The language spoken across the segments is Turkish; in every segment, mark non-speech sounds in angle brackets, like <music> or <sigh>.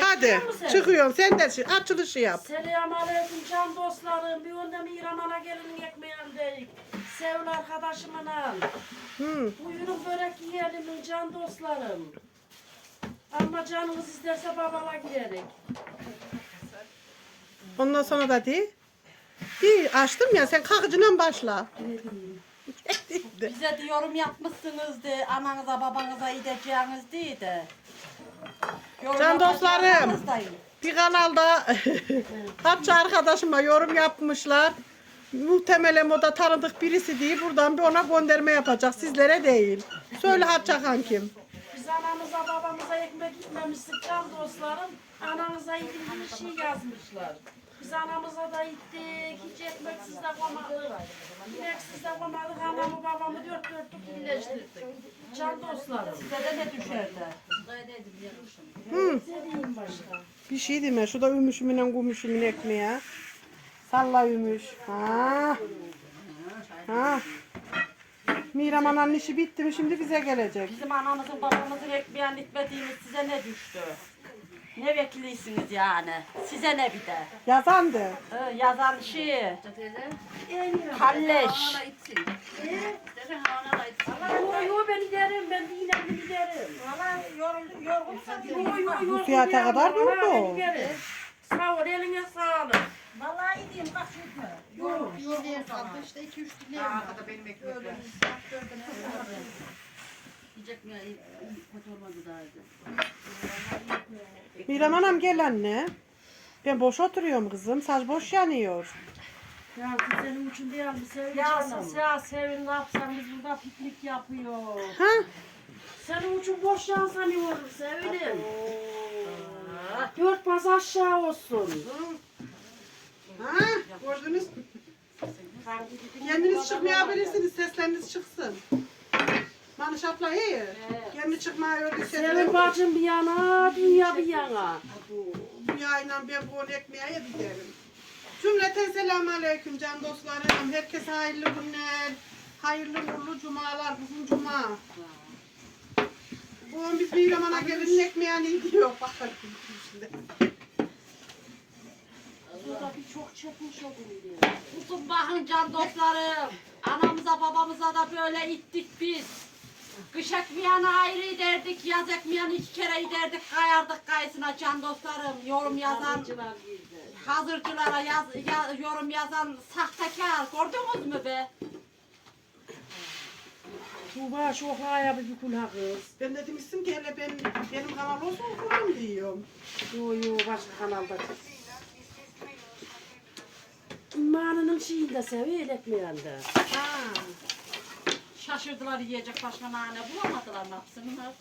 Hadi çıkıyorsun sen de çık. açılışı yap. Selam aleyküm can dostlarım. Bir onda İran'a gelin ekmeğindeyik. Sevin arkadaşımla. Hı. Buyurun börek yiyelim can dostlarım. Ama canınız isterse babala giderik. Ondan sonra da de. De açtım ya sen kalkıcından başla. Bize de yorum yapmışsınız de ananıza babanıza gideceğiniz diye de. Can dostlarım. Bir kanalda <laughs> Hapçı arkadaşıma yorum yapmışlar. Muhtemelen o da tanıdık birisi değil. Buradan bir ona gönderme yapacak. Sizlere değil. Söyle Hapçı kankim. Biz anamıza babamıza ekmek gitmemiştik can dostlarım. Anamıza ilgili bir şey yazmışlar. Biz anamıza da gittik, hiç ekmeksiz de koymadık. İneksiz de koymadık, anamı babamı dört dörtlük iyileştirdik. Can dostlarım. Size de ne düşerdi? Hı. Bir şey deme. Şu da ümüşümün kumuşumun ekmeğe. Salla ümüş. Ha. Ha. Miram ananın işi bitti mi şimdi bize gelecek. Bizim anamızın babamızın ekmeğini gitmediğimiz size ne düştü? Ne bekliyorsunuz yani? Size ne bir de? Yazandı. Ee, yazan şey. Kalleş. Yo ben giderim, ben de yine giderim. Valla yorgunsan Yo yo yo. Bu fiyata kadar giderim. Sağ ol, eline sağlık. Vallahi gideyim bak şurada. Yok. İşte 2 3 dileğim var. da benim ekmekler. <laughs> Yiyecek mi? Kötü olmadı daha önce. Miram anam gel anne. Ben boş oturuyorum kızım. Saç boş yanıyor. Ya kız senin için değil mi sevin Ya sus ya Sevin ne yapsan biz burada piknik yapıyor. Ha? Senin için boş yan sanıyorum sevinim. Dört pas aşağı olsun. Ha? Gördünüz mü? Kendiniz çıkmayabilirsiniz. Sesleriniz çıksın. Manış abla iyi. Kendi çıkmaya öyle Sevin sesler. bacım bir yana, dünya bir yana. Dünyayla ben bu ekmeğe giderim. Cümleten selamun aleyküm can dostlarım. Herkese hayırlı günler. Hayırlı uğurlu cumalar. Bugün cuma. Bu on bir bayramana gelin ekmeğini gidiyor. <laughs> Bakalım. Burada bir çok çekmiş oluyor. Tutun bakın can dostlarım. Anamıza babamıza da böyle ittik biz. Kış ekmeğini ayrı derdik, yaz ekmeğini iki kere giderdik, kayardık kayısına can dostlarım. Yorum yazan, hazırcılara yaz, ya- yorum yazan sahtekar. Gördünüz mü be? Tuğba çok ayağı bir kulağı kız. Ben de demiştim ki hele ben, benim kanal olsa okurum diyorum. Yo yo başka kanalda. İmanının şeyinde seviyor ekmeğinde. Ha. Şaşırdılar yiyecek başka nane bulamadılar ne yapsınlar.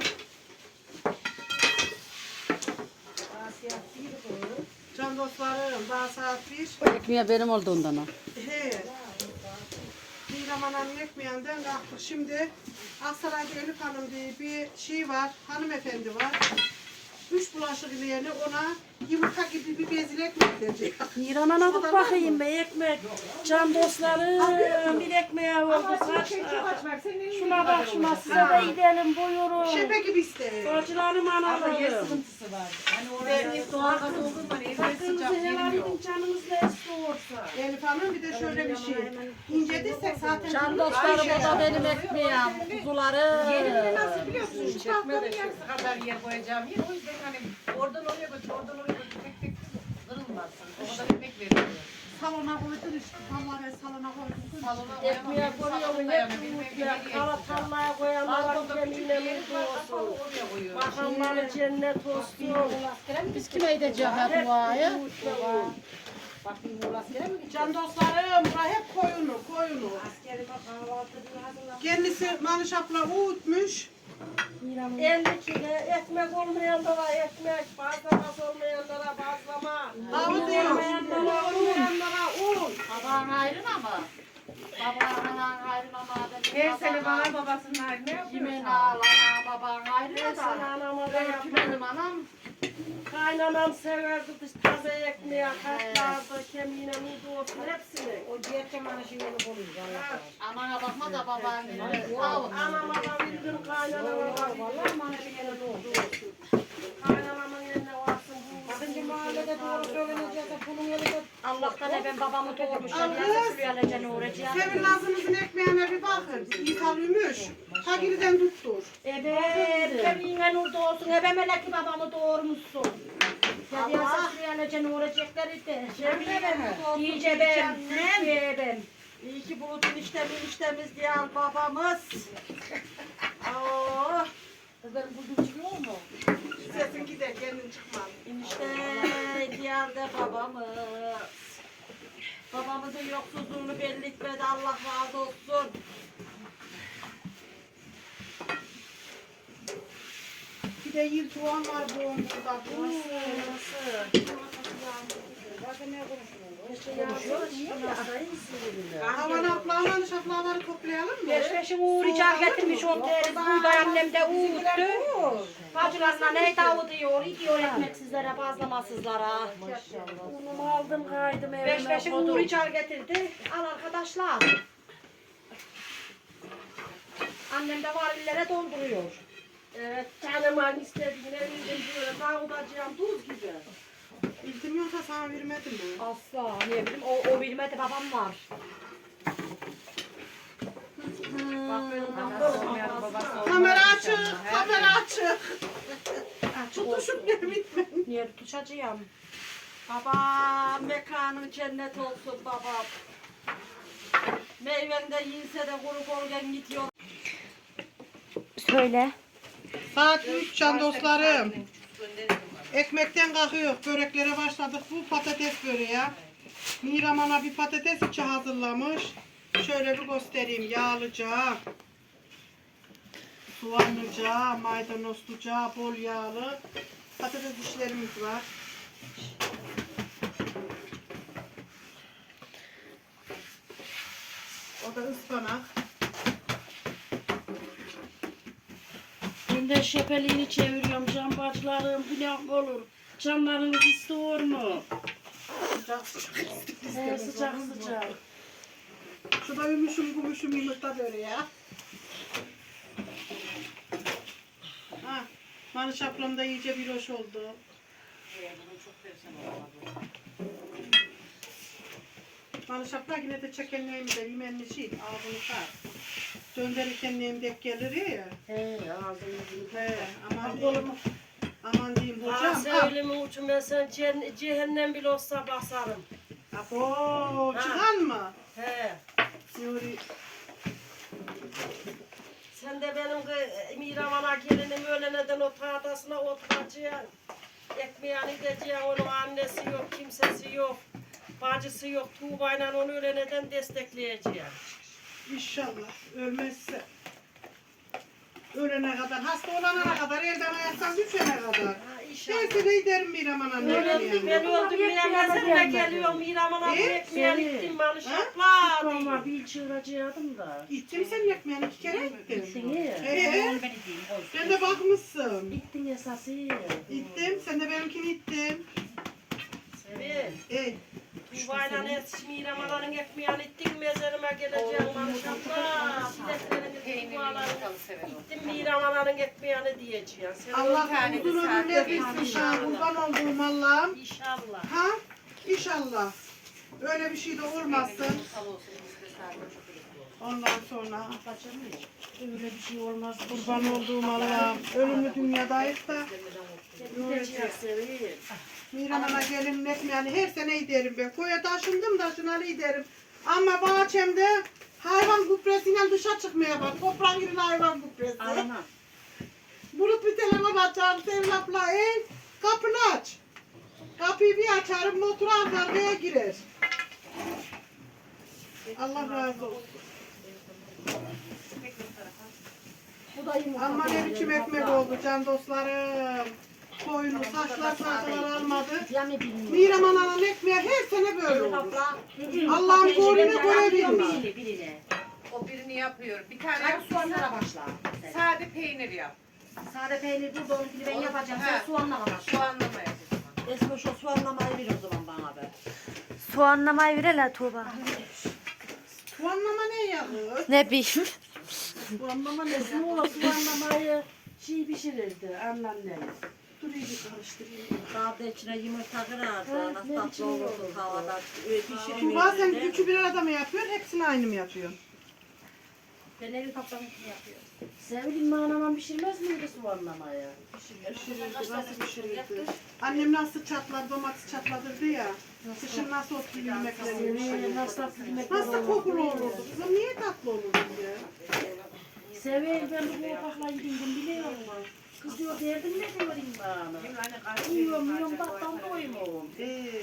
Can dostlarım daha saat bir. Ekmeği benim olduğundan o. He. Bayram ananın ekmeğinden kalktık. Şimdi Aksaray'da Elif Hanım diye bir şey var. Hanımefendi var. Üç bulaşık ilerini ona yumurta gibi bir bezil ekmek verecek. İran'a alıp bakayım be ekmek. Can dostlarım bir ekmeğe oldu saç. Şuna bak şuna size de gidelim buyurun. Şepe gibi isteyin. Bacılarım analarım. Doğalgaz olduğum var. Evde Hakkınızı sıcak helal geliyor. edin canınız ne istiyorsa. Elif Hanım bir de şöyle bir şey. İnce desek zaten. Can dostlarım o da benim ekmeğim. Kuzularım. Yerini nasıl biliyorsun? Şu tahtanın yarısı kadar yer koyacağım yer. O yüzden hani oradan oraya götür, oradan oraya götür. Tek tek kırılmasın. O kadar ekmek veriyorum. Salona koydun işte. Ben salona koydum. Salona Ekmeğe koyuyorum hep yumurtaya, karatallaya koyanlar kemiğine mutlu olsun. oraya koyuyorum. Bakanları cennet olsun. Gideceğiz ha duaya? Can dostlarım bura hep koyunu koyunu. Kendisi Manış abla uğutmuş. 50 kilo ekmek olmayanlara ekmek, bazlaması olmayanlara bazlama. Davut diyor. Olmayanlara olmayanlara un. Babağın ayrın ama. Babağın ayrın ama. Her sene bana babasının haline yapıyor. Kimin ağlana babağın ayrı Ben sana da. anama da yapmam. benim anam. Kaynanam severdi dış taze ekmeği, katlardı, kemiğine mutlu olsun hepsini. O ciğer kemanı şeyini koyuyor. Anana bakma da ol. Anama da bildim, kaynanama da bildim. Kaynanamın yerine var bunun yolu da Allah'tan e ben babamı doğurmuşlar. Al Yazık kız. Süleyha Lecene uğrayacağım. Sevin Nazımızın ekmeğine bir bakın. Büyümüş. Ta geriden tuttur. Evet, kemiğine nur doğsun. Ebe meleki babamı doğurmuşsun. Ya diyorsa Süleyha Lecene uğrayacakları de. Cemile mi? İyice ben, Türkiye ben. İyi ki bulutun işte eniştemiz diye al babamız. Oh, ben buldum çıkıyor mu? Sesin gider kendin çıkmaz. enişte diğer de babamız. Babamızın yoksulluğunu belli etmedi. Allah razı olsun. Bir de yıl soğan var bu omuzda. Bu. Havan ablalarla şaplaları toplayalım mı? Beşbeşin Uğur çağ getirmiş teriz. Buğday annem de uğuttu. Bacılarına ne davuduyor, gidiyor ekmeksizlere, bazlamasızlara. Unumu aldım kaydım evime. Uğur çağ getirdi. Al arkadaşlar. Annem de varillere dolduruyor. Evet canım an istediğine bildim böyle dağılacağım tuz gibi. İltim yoksa sana vermedim mi? Asla ne bileyim o, o bilmedi babam var. Kamera açık, kamera açık. Tutuşup ne bitme. Niye tutuşacağım? Babam mekanın cennet olsun babam. Meyven de yiyse de kuru kolgen gidiyor. Söyle. Saat 3 can dostlarım. Ekmekten kalkıyor. Böreklere başladık. Bu patates böreği. Miram ana bir patates içi hazırlamış. Şöyle bir göstereyim. Yağlıca, soğanlıca, maydanozluca, bol yağlı patates dişlerimiz var. O da ıspanak. Ben de şepeliğini çeviriyorum can bacılarım günah olur. Canlarınız istiyor mu? Sıcak He, sıcak sıcak. Şu da ümüşüm gümüşüm yumurta böreği ya. Ha, Manış ablam da iyice bir hoş oldu. Manış abla yine de çekenliğimi de yemenli şey, ağzını kar. Döndürürken neyim dek gelir ya. He ağzını He, aman diyeyim, aman diyeyim hocam. sevgilimin uçum ben sen ceh- cehennem bile olsa basarım. Abo, çıkan mı? He. Nuri, Sen de benim Miraman'a gelinim öğleneden o tahtasına oturacaksın. Ekmeğini gideceksin, onun annesi yok, kimsesi yok. Bacısı yok, Tuğba'yla onu öğleneden destekleyeceksin. İnşallah ölmezse. Ölene kadar, hasta olana kadar, elden ayaktan düşene kadar. Neyse de giderim bir aman anne. Öyle ben öldüm Miraman'a geliyorum. Miraman'a E? ekmeğini Seni- gittim bana şapla diye. Ama bir çığıracaktım da. Gittim senin ekmeğini iki kere gittim. Seni. Ee, ben de bakmışsın. Bittin esası. Gittim, sen de benimkini ittin. Sevin. Ee, Tuğba'yla et Miraman'ın ekmeğini gittim mezarıma geleceğim bana şapla. Bileklerini tuğbalarını gittim Miraman'ın ekmeğini diyeceğim. Sen Allah öl- uzun ömürler versin sana kurban olduğum Allah'ım. İnşallah. Ha? İnşallah. Öyle bir şey de olmasın. Ondan sonra Öyle bir şey olmaz. kurban olduğum Allah'ım. Ölümlü dünyadayız da. Sevin. Miramana gelin ekmeğini her sene giderim ben. Koya taşındım taşınalı giderim. Ama bahçemde hayvan gübresiyle dışa çıkmaya bak. Toprağın girin hayvan gübresi. Bulut bir telefon açarım Sevil abla ey kapını aç. Kapıyı bir açarım motoru arkaya girer. Allah razı olsun. Bu da yumurta. Ama ne biçim ekmek oldu can dostlarım. Koyunu saçlar saçlar almadı. Yani bilmiyorum. Miraman anan ekmeği her sene böyle olur. Allah'ın koyabilir. Biri birine. O birini yapıyor. Bir tane yap. soğanlara başla. Sade peynir yap. Sade peynir burada onunkini ben yapacağım. Sen Ha. soğanla başla. Soğanlama yapacağım. Esma şu soğanlamayı bir o zaman bana be. Soğanlamayı ver hele Tuğba. Bu anlama ne yapıyor? Ne bileyim. Bu anlama ne? Soğanlamayı şey pişirirdi anneannem. Dur iyice karıştırayım. Daha da içine yumurta kırardı. Nasıl tatlı olurdu havada. Öyle pişirir sen miydi? üçü bir arada mı yapıyorsun? Hepsini aynı mı yapıyorsun? Ben evi için yapıyorum. Sevgilin manama pişirmez miydi soğanlamaya? Pişirirdi, nasıl pişirirdi? Annem nasıl çatlar, domates çatladırdı ya. Kışın nasıl otlu nasıl yemekler Nasıl olurdu. kokulu olurdu? Kızım niye tatlı olurdu ya? Sevgilin ben bu kopakla yedim biliyor musun? Kız diyor derdim ne diyorsun bana? Yiyorum yiyorum tattan doymuyorum.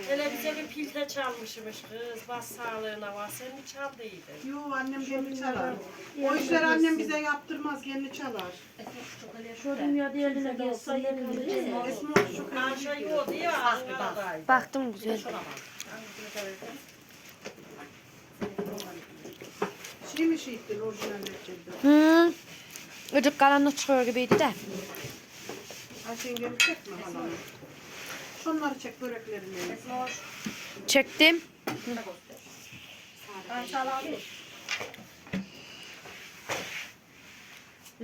Hele bize bir pilte çalmışmış kız. Bas sağlığına var. Seni çaldıydı. yo annem kendi çalar. O işleri annem bize yaptırmaz, kendi çalar. Şu dünya diğerine gelsin. Esma şu Anşa yiyordu ya. Baktım güzel. şey mi şey ettin orijinal reçelde? Hı. Gıcık karanlık çıkıyor gibiydi de. Ayşen çekme halanı. Şunları çek böreklerini. Çektim.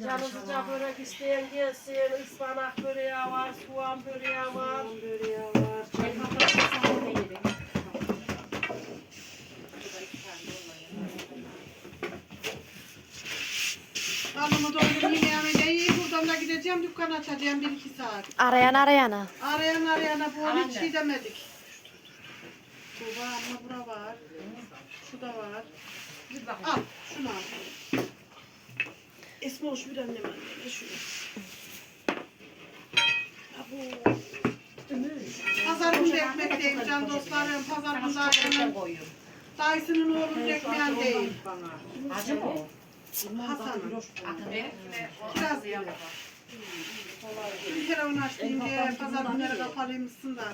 Canı sıcak börek isteyen gelsin. Ispanak böreği var, soğan böreği var. Soğan böreği var. çay Karnımı doyurayım gideceğim dükkan açacağım bir iki saat. Arayan arayana. Arayan arayana bu onu hiç şey demedik. Tuğba ama bura var. Şu da var. Al şunu al. Esma hoş bir annem anneme şunu. Abo. Pazar günü ekmekteyim can dostlarım. Pazar günü Ayşe'nin dayısının oğlunun ekmeğindeyim. Acı mı o? Hasan'ın. Kiraz gibi. Bir kere onu açtım diye pazar günleri kapalıymışsın da.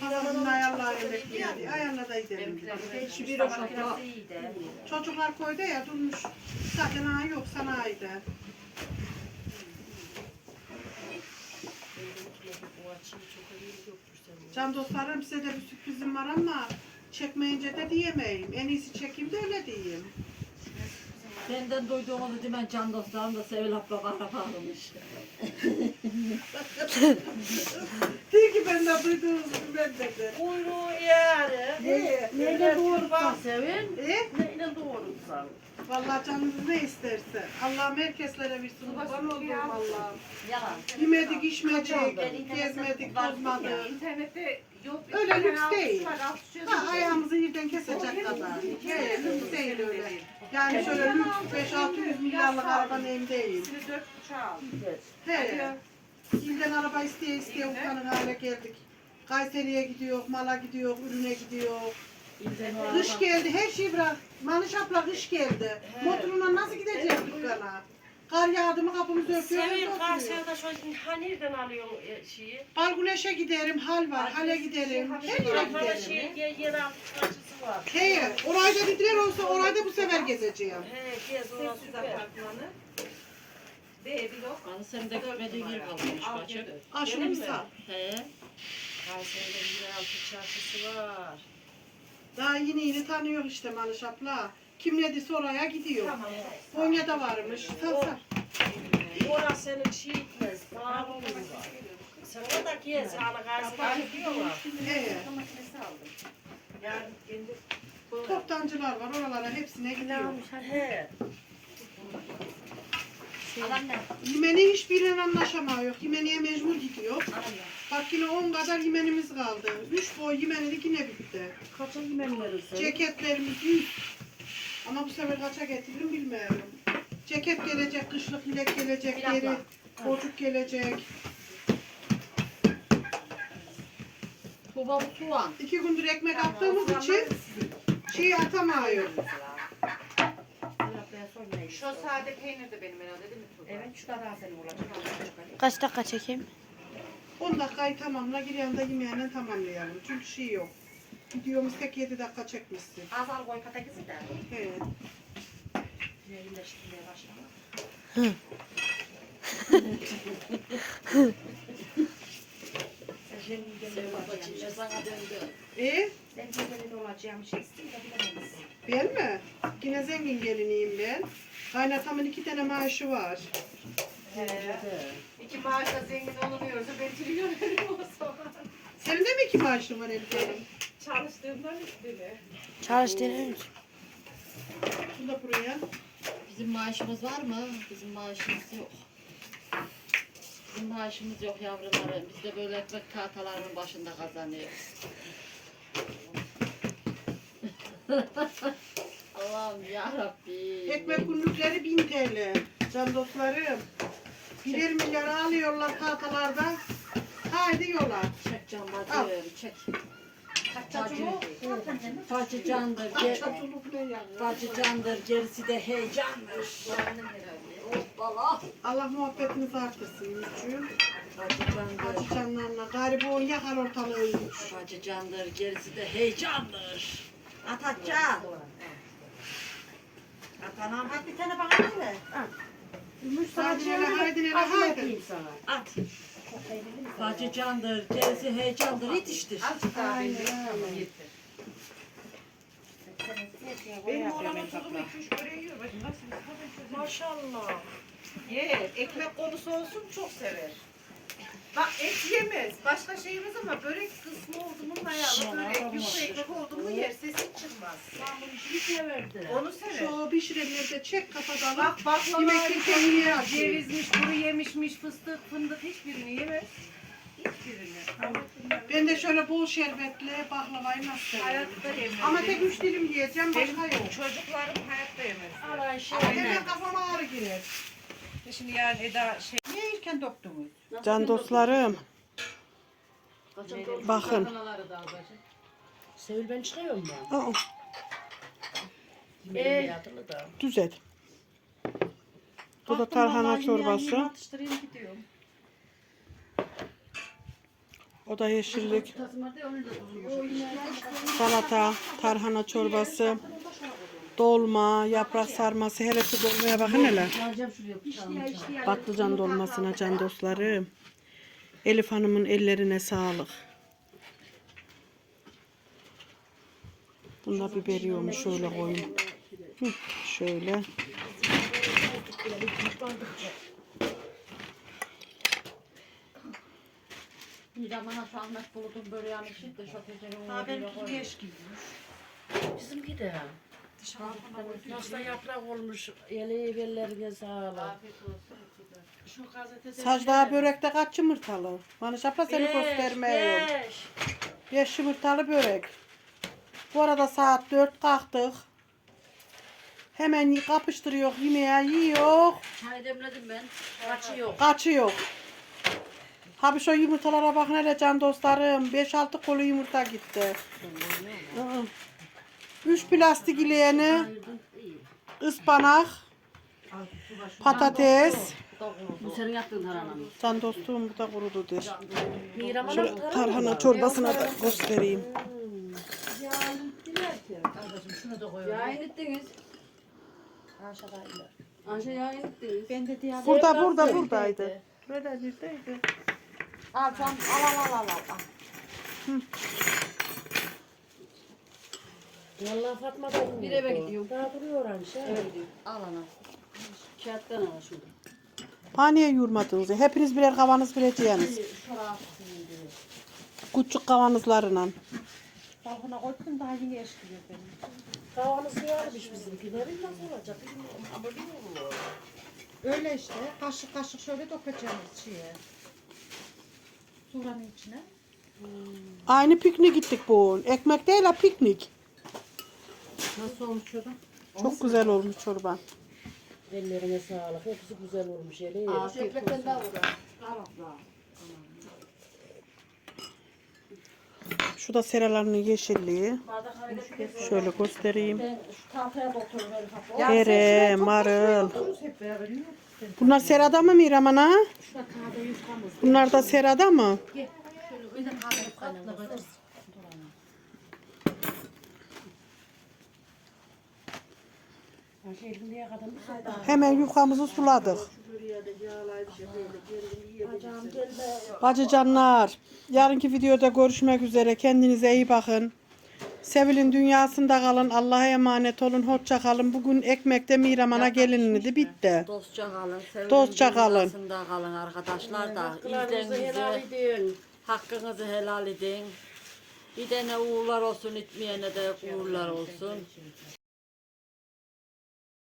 Pazar günü ayarlayayım ekmeği diye. Ayarla da gidelim. Şu bir iyiydi. Çocuklar koydu ya durmuş. Zaten ha yok sanayide. Can dostlarım size de bir sürprizim var ama çekmeyince de diyemeyim. En iyisi çekeyim de öyle diyeyim. Benden duyduğumu dedim can dostlarım da Sevil abla bana bağlamış. Diyor ki ben de duyduğunuz gibi ben de. Kuyruğu yani. İyi. Neyle doğurursan Sevin, İyi. Neyle doğurursan. Vallahi canınız ne isterse. Allah'ım herkeslere bir kurban olduğum Allah'ım. Yalan. Yemedik, içmedik, gezmedik, tozmadık. İnternette yok. Öyle lüks değil. Ha, ayağımızı yerden kesecek kadar. He, lüks değil öyle. Yani şöyle lüks 5-600 milyarlık araba neyim değil. Dört buçuğa al. He. İlden araba isteye isteye utanır hale geldik. Kayseri'ye gidiyor, mala gidiyor, ürüne gidiyor. Kış geldi, her şeyi bırak. Manış abla kış geldi. Motoruna nasıl gideceğiz dükkana? Kar yağdı mı kapımızı örtüyor. Oturuyor. Karsiyada şu ha nereden alıyorsun e, şeyi? Balguleş'e giderim, hal var, hale giderim. Her yere giderim. şey yer, yer altı var. He, orayı da dediler olsa orayı da bu sefer gezeceğim. He gez orası süper. Hani sen de gitmediğin yer kalmamış bacım. Aa şunu bir sal. He. Kayseri'de yer altı çarşısı var. Daha yeni yeni tanıyor işte Manış abla. Kim ne dese oraya gidiyor. Konya'da varmış. Sal. Orası senin şey olur. Sen orada gez. Hani Kayseri'de gidiyorlar. He. Toptancılar var oralara hepsine gidiyor. He. Yemen'e hiçbiriyle anlaşamıyor. Yemen'e mecbur gidiyor. Bak yine 10 kadar yemenimiz kaldı. 3 boy yemenlik yine bitti. Kaça yemen verirsin? Ceketlerimiz 100. Ama bu sefer kaça getiririm bilmiyorum. Ceket gelecek, kışlık yelek gelecek, deri, çocuk gelecek. Tuba bu soğan. İki gündür ekmek attığımız için şey atamıyor. Şu sade peynir de benim herhalde değil mi? Evet, şu kadar senin olacak. Kaç dakika çekeyim? 10 dakikayı tamamla, geri yanında yemeğiyle tamamlayalım. Çünkü şey yok. Videomuz tek 7 dakika çekmişsin. Azal koy patatesi de. He. Yerleştirmeye başlama. E? Ben gelin olacağım şey da bilemezsin. Ben mi? Yine zengin geliniyim ben. Kaynatamın iki tane maaşı var. İki maaşla zengin olunuyorsa ben trilyonerim o zaman. Senin de mi iki maaşın var Elif Hanım? Çalıştığımdan üstüne. Mı? Bunu da buraya. Bizim maaşımız var mı? Bizim maaşımız yok. Bizim maaşımız yok yavrularım. Biz de böyle ekmek tahtalarının başında kazanıyoruz. <laughs> Allah'ım yarabbim. Ekmek günlükleri 1000 TL. Can dostlarım. Birer milyar alıyorlar tahtalarda. Haydi yola. Çek can bacım, çek. Bacı, candır, ger, bacı candır, gerisi de heyecandır. Hoppala. Allah muhabbetinizi artırsın Yurtçuyum. Bacı candır, Acı canlarına. Garibi o yakar ortalığı Yurtç. bacı candır, gerisi de heyecandır. Atacağım. Atanam at bir tane bana hele. Haydi nene haydi nene haydi. At. Bacı candır, gerisi heyecandır, yetiştir. Azıcık daha belli. Tamam yeter. Benim oğlanın tuzumu 2-3 böreği yiyor. Bakın nasıl? Maşallah. Ye, ekmek konusu olsun çok sever. Bak et yemez. Başka şey yemez ama börek kısmı oldu mu mayalı börek, yufka ekmek oldu mu yer sesi çıkmaz. Bir severdi. Onu sever. Şu pişirenleri de çek kafadan. Bak baklava, Yemekten kendine açıyor. cevizmiş, kuru yemişmiş, fıstık, fındık hiçbirini yemez. Hiçbirini. Ben de şöyle bol şerbetli baklavayı nasıl severim. Hayatta yemez. Ama tek üç dilim yiyeceğim başka yok. Çocuklarım hayatta yemez. Al Ayşe. Hemen kafama ağrı girer. Şimdi yani Eda şey Niye ilken doktunuz? Can dostlarım. Bakın. Sevil ben çıkıyorum ben. Aa, Benim yatılı da. düzelt. Bu da tarhana çorbası. Atıştırayım gidiyorum. O da yeşillik. Salata, tarhana çorbası. Dolma, yaprak sarması. Hele şu dolmaya bakın hele. Patlıcan dolmasına can dostlarım. Elif Hanım'ın ellerine sağlık. Bunda biber yoğumu şöyle. Hı, şöyle. Şu Ahmet Bulut'un böreğini pişirdi de çok güzel Ha oldu. benimki geç giymiş. Bizimki de. Nasıl yaprak olmuş. Eli bellerine sağlık. Şu gazetede Sacda börekte kaç yumurtalı? Bana şapla seni göstermiyorum. Beş. Beş yumurtalı börek. Bu arada saat dört kalktık. Hemen kapıştırıyor yemeğe yiyor. Çay demledim ben. Kaçıyor. Kaçıyor. Abi şu yumurtalara bakın hele can dostlarım. 5-6 kolu yumurta gitti. Hı. Üç plastik ileğeni, ıspanak, patates. Bu senin yaptığın tarhana mı? Can dostum bu da kurudu der. Şöyle tarhana çorbasına da göstereyim. Yayın ettiniz. Ayşe yayın ettiniz. ben de diye Burada burada buradaydı. Böyle birdeydi. Al can al al al al. al. Vallahi Fatma da Bir eve gidiyorum. Daha duruyor Ayşe. Evet. Al ana. Kağıttan al şunu. Paniye yurmadınız. Hepiniz birer kavanız bileceğiniz. Şuraya Küçük kavanızlarla. balkona koydum daha yine eşkiliyor benim. Kavanız yarmış bizimkileri nasıl olacak bilmiyorum ama bilmiyorum. Öyle işte kaşık kaşık şöyle dokacağız şeye. Suranın içine. Aynı piknik gittik bu. Ekmek değil ha piknik. Nasıl olmuş çocuk? Çok güzel olmuş çorba. Ellerine sağlık. Hepsi güzel olmuş eli. Ekmekten daha uğrar. Şu da seralarının yeşilliği. Şöyle göstereyim. Ben şu tahtaya da oturuyorum. Ere, marul. Hep beraber yiyor. Bunlar serada mı Miram ana? Bunlar da serada mı? Ayşe elinde kadar mı saydı? Hemen yufkamızı suladık. Bacağım gelme. Bacı canlar. Yarınki videoda görüşmek üzere. Kendinize iyi bakın. Sevil'in dünyasında kalın. Allah'a emanet olun. Hoşça kalın. Bugün ekmekte Mihraman'a gelinini bitti. Dostça kalın. sevgili Dostça kalın. dünyasında kalın arkadaşlar da. İzlediğinizi, edin. hakkınızı helal edin. Gidene uğurlar olsun, itmeyene de uğurlar olsun.